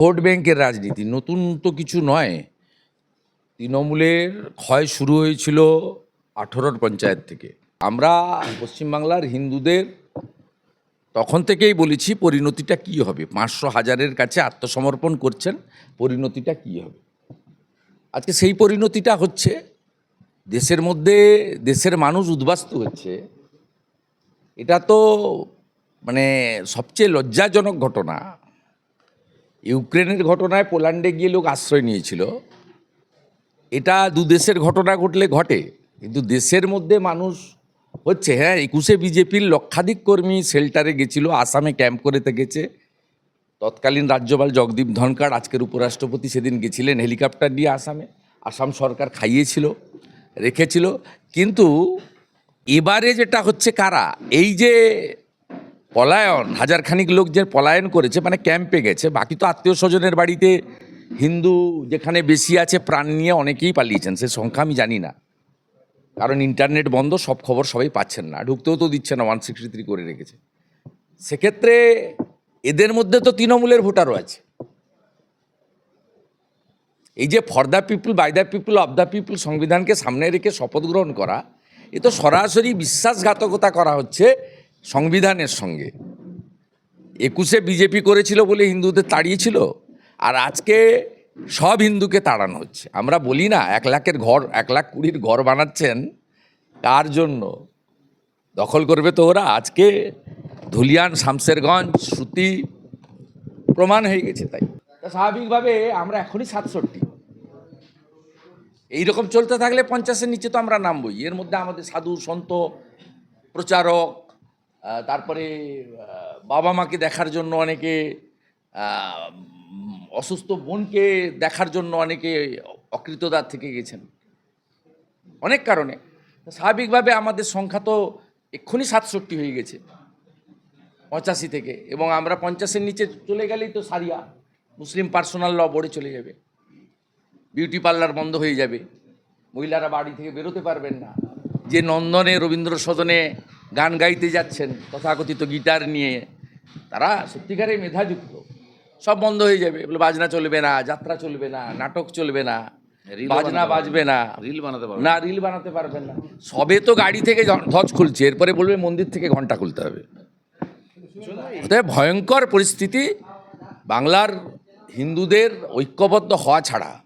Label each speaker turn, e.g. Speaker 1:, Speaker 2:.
Speaker 1: Vote ব্যাংকের রাজনীতি, নতুন তো কিছু নয়। তৃণমূলের ক্ষয় শুরু হয়েছিল আঠেরোর পঞ্চায়েত থেকে। আমরা পশ্চিমবাংলার হিন্দুদের তখন থেকেই বলেছি, পরিণতিটা কি হবে? পাঁচশো হাজারের কাছে আত্মসমর্পণ করছেন, পরিণতিটা কি হবে? আজকে সেই পরিণতিটা হচ্ছে, দেশের মধ্যে দেশের মানুষ উদ্বাস্তু হচ্ছে। এটা তো মানে সবচেয়ে লজ্জাজনক ঘটনা। ইউক্রেনের ঘটনায় পোল্যান্ডে গিয়ে লোক আশ্রয় নিয়েছিল। এটা দু দেশের ঘটনা ঘটলে ঘটে, কিন্তু দেশের মধ্যে মানুষ হচ্ছে হ্যাঁ একুশে বিজেপির লক্ষাধিক কর্মী শেল্টারে গেছিল, আসামে ক্যাম্প করে থেকেছে তৎকালীন রাজ্যপাল জগদীপ ধনকার আজকের উপরাষ্ট্রপতি সেদিন গেছিলেন হেলিকপ্টার নিয়ে আসামে, আসাম সরকার খাইয়েছিল, রেখেছিল। কিন্তু এবারে যেটা হচ্ছে কারা? এই যে পলায়ন, হাজারখানিক লোক যে পলায়ন করেছে মানে ক্যাম্পে গেছে, বাকি তো আত্মীয় স্বজনের বাড়িতে হিন্দু যেখানে বেশি আছে, প্রাণ নিয়ে অনেকেই পালিয়েছেন, সে সংখ্যা আমি জানি না। কারণ ইন্টারনেট বন্ধ, সব খবর সবাই পাচ্ছেন না ঢুকতেও তো দিচ্ছে না ওয়ান সিক্সটি থ্রি করে রেখেছে। সেক্ষেত্রে এদের মধ্যে তো তৃণমূলের ভোটারও আছে। এই যে for the people by the people of the people সংবিধানকে সামনে রেখে শপথ গ্রহণ করা, এ তো সরাসরি বিশ্বাসঘাতকতা করা হচ্ছে সংবিধানের সঙ্গে। একুশে বিজেপি করেছিল বলে হিন্দুদের তাড়িয়েছিল, আর আজকে সব হিন্দুকে তাড়ানো হচ্ছে। আমরা বলি না, এক লাখের ঘর, এক লাখ কুড়ির ঘর বানাচ্ছেন, কার জন্য? দখল করবে তো ওরা। আজকে ধুলিয়ান শামসেরগঞ্জ শ্রুতি প্রমাণ হয়ে গেছে তাই। তা স্বাভাবিকভাবে আমরা এখনই সাতষট্টি। এইরকম চলতে থাকলে পঞ্চাশের নিচে তো আমরা নামবই। এর মধ্যে আমাদের সাধু, সন্ত, প্রচারক তারপরে বাবা মাকে দেখার জন্য অনেকে অসুস্থ বোনকে দেখার জন্য অনেকে অকৃতদার থেকে গেছেন। অনেক কারণে। স্বাভাবিকভাবে আমাদের সংখ্যা তো এক্ষুনি সাতষট্টি হয়ে গেছে, পঁচাশি থেকে। এবং আমরা পঞ্চাশের নিচে চলে গেলেই তো সারিয়া। মুসলিম পার্সোনাল ল বোর্ডে চলে যাবে। বিউটি পার্লার বন্ধ হয়ে যাবে। মহিলারা বাড়ি থেকে বেরোতে পারবেন না। যে নন্দনে রবীন্দ্র সদনে গান গাইতে যাচ্ছেন তথাকথিত গিটার নিয়ে তারা সত্যিকারে মেধাযুক্ত। সব বন্ধ হয়ে যাবে। বলে বাজনা চলবে না যাত্রা চলবে না নাটক চলবে না বাজনা বাজবে না।
Speaker 2: রিল বানাতে পারবে
Speaker 1: না। রিল বানাতে পারবেন না। সবে তো গাড়ি থেকে জ- ধ্বজ খুলছে এরপরে বলবে মন্দির থেকে ঘণ্টা খুলতে হবে। ভয়ঙ্কর পরিস্থিতি বাংলার হিন্দুদের ঐক্যবদ্ধ হওয়া ছাড়া।